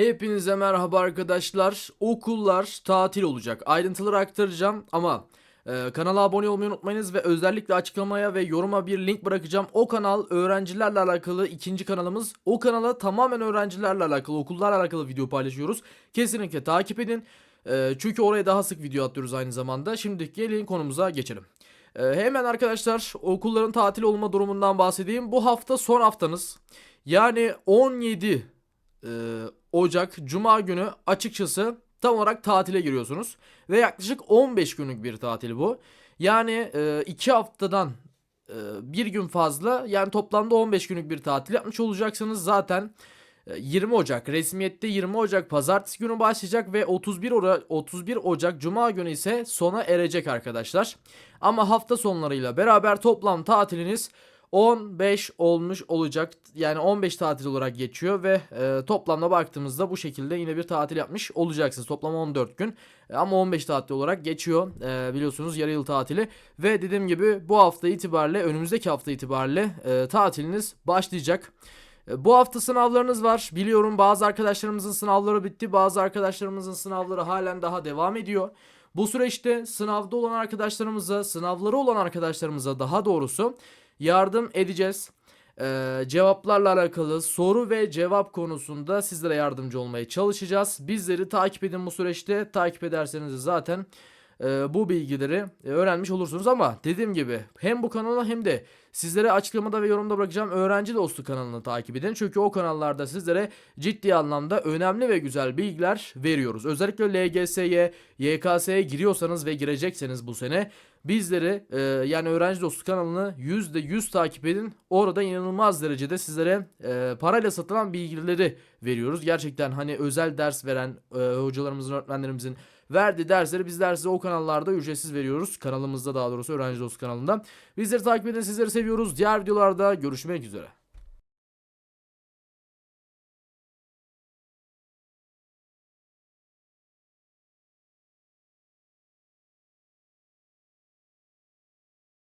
Hepinize merhaba arkadaşlar. Okullar tatil olacak. Ayrıntıları aktaracağım ama e, kanala abone olmayı unutmayınız ve özellikle açıklamaya ve yoruma bir link bırakacağım. O kanal öğrencilerle alakalı ikinci kanalımız. O kanala tamamen öğrencilerle alakalı, okullarla alakalı video paylaşıyoruz. Kesinlikle takip edin. E, çünkü oraya daha sık video atıyoruz aynı zamanda. Şimdi gelin konumuza geçelim. E, hemen arkadaşlar okulların tatil olma durumundan bahsedeyim. Bu hafta son haftanız. Yani 17 e, Ocak Cuma günü açıkçası tam olarak tatile giriyorsunuz. Ve yaklaşık 15 günlük bir tatil bu. Yani 2 haftadan e, bir gün fazla yani toplamda 15 günlük bir tatil yapmış olacaksınız. Zaten e, 20 Ocak resmiyette 20 Ocak pazartesi günü başlayacak ve 31 Ora- 31 Ocak Cuma günü ise sona erecek arkadaşlar. Ama hafta sonlarıyla beraber toplam tatiliniz 15 olmuş olacak. Yani 15 tatil olarak geçiyor ve e, toplamda baktığımızda bu şekilde yine bir tatil yapmış olacaksınız. Toplam 14 gün E, ama 15 tatil olarak geçiyor. E, biliyorsunuz yarı yıl tatili ve dediğim gibi bu hafta itibariyle önümüzdeki hafta itibariyle e, tatiliniz başlayacak. E, Bu hafta sınavlarınız var. Biliyorum bazı arkadaşlarımızın sınavları bitti. Bazı arkadaşlarımızın sınavları halen daha devam ediyor. Bu süreçte sınavda olan arkadaşlarımıza, sınavları olan arkadaşlarımıza daha doğrusu yardım edeceğiz. Ee, cevaplarla alakalı soru ve cevap konusunda sizlere yardımcı olmaya çalışacağız. Bizleri takip edin bu süreçte. Takip ederseniz de zaten e, bu bilgileri e, öğrenmiş olursunuz ama dediğim gibi hem bu kanalı hem de sizlere açıklamada ve yorumda bırakacağım öğrenci dostu kanalını takip edin. Çünkü o kanallarda sizlere ciddi anlamda önemli ve güzel bilgiler veriyoruz. Özellikle LGS'ye, YKS'ye giriyorsanız ve girecekseniz bu sene bizleri e, yani öğrenci dostu kanalını %100 takip edin. Orada inanılmaz derecede sizlere e, parayla satılan bilgileri veriyoruz. Gerçekten hani özel ders veren e, hocalarımızın, öğretmenlerimizin verdiği dersleri bizler size o kanallarda ücretsiz veriyoruz. Kanalımızda daha doğrusu öğrenci dostu kanalında. Bizleri takip edin sizleri seviyoruz. Diğer videolarda görüşmek üzere.